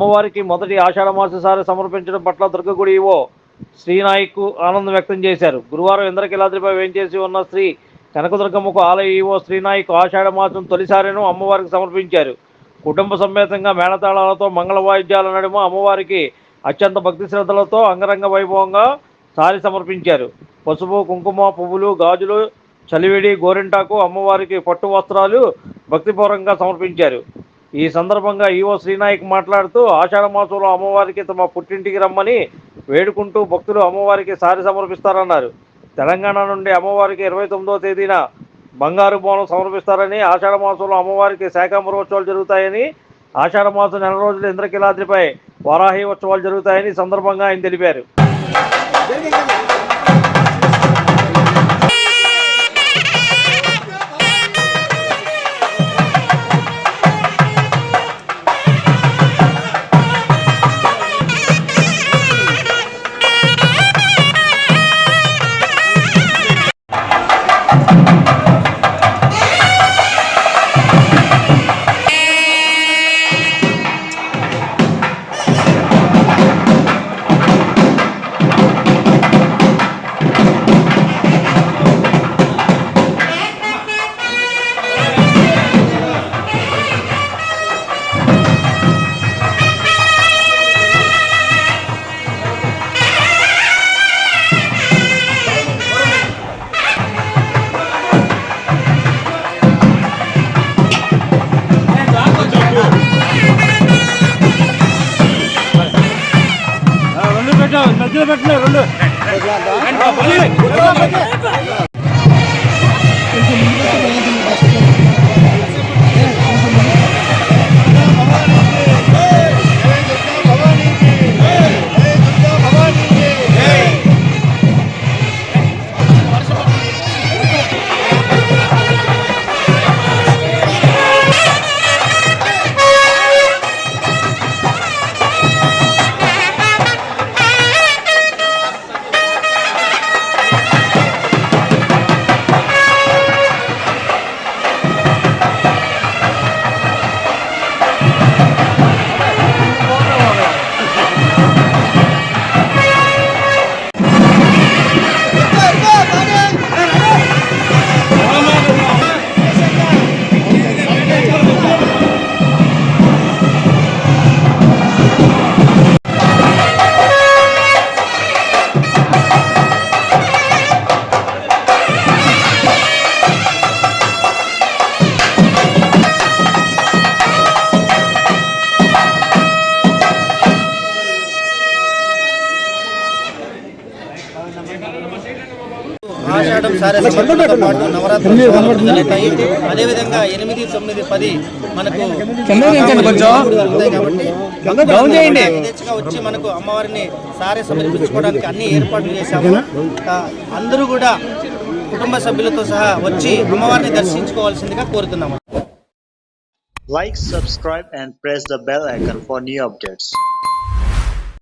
అమ్మవారికి మొదటి ఆషాఢమాస సారి సమర్పించడం పట్ల దుర్గగుడి ఓ శ్రీనాయక్ ఆనందం వ్యక్తం చేశారు. గురువారం ఇంద్రకిలాద్రిపై వేంచేసి ఉన్న శ్రీ కనకదుర్గమ్మకు ఆలయ ఈవో శ్రీనాయక్ ఆషాఢ మాసం తొలిసారిను అమ్మవారికి సమర్పించారు. కుటుంబ సమేతంగా మేళతాళాలతో మంగళ వాయిద్యాల నడుమ అమ్మవారికి అత్యంత భక్తి శ్రద్ధలతో అంగరంగ వైభవంగా సారి సమర్పించారు. పసుపు కుంకుమ పువ్వులు గాజులు చలివిడి గోరింటాకు అమ్మవారికి పట్టు వస్త్రాలు భక్తిపూర్వకంగా సమర్పించారు. ఈ సందర్భంగా ఈవో శ్రీనాయక్ మాట్లాడుతూ ఆషాఢ మాసంలో అమ్మవారికి తమ పుట్టింటికి రమ్మని వేడుకుంటూ భక్తులు అమ్మవారికి సారి సమర్పిస్తారన్నారు. తెలంగాణ నుండి అమ్మవారికి ఇరవై తొమ్మిదో తేదీన బంగారు బోనం సమర్పిస్తారని ఆషాఢ మాసంలో అమ్మవారికి శాఖామరోత్సవాలు జరుగుతాయని ఆషాఢ మాసం నెల రోజులు ఇంద్రకిలాద్రిపై వారాహి ఉత్సవాలు జరుగుతాయని సందర్భంగా ఆయన తెలిపారు. పెట్టలే రెండు ఆషాఢం సారే సమర్పణతో పాటు నవరాత్రి ఉత్సవాలు మొదలవుతాయి అదేవిధంగా ఎనిమిది తొమ్మిది పది మనకు జరుగుతాయి కాబట్టి యథేచ్ఛగా వచ్చి మనకు అమ్మవారిని సారే సమర్పించుకోవడానికి అన్ని ఏర్పాట్లు చేశాము. అందరూ కూడా కుటుంబ సభ్యులతో సహా వచ్చి అమ్మవారిని దర్శించుకోవాల్సిందిగా కోరుతున్నాము. Like, subscribe, and press the bell icon for new updates.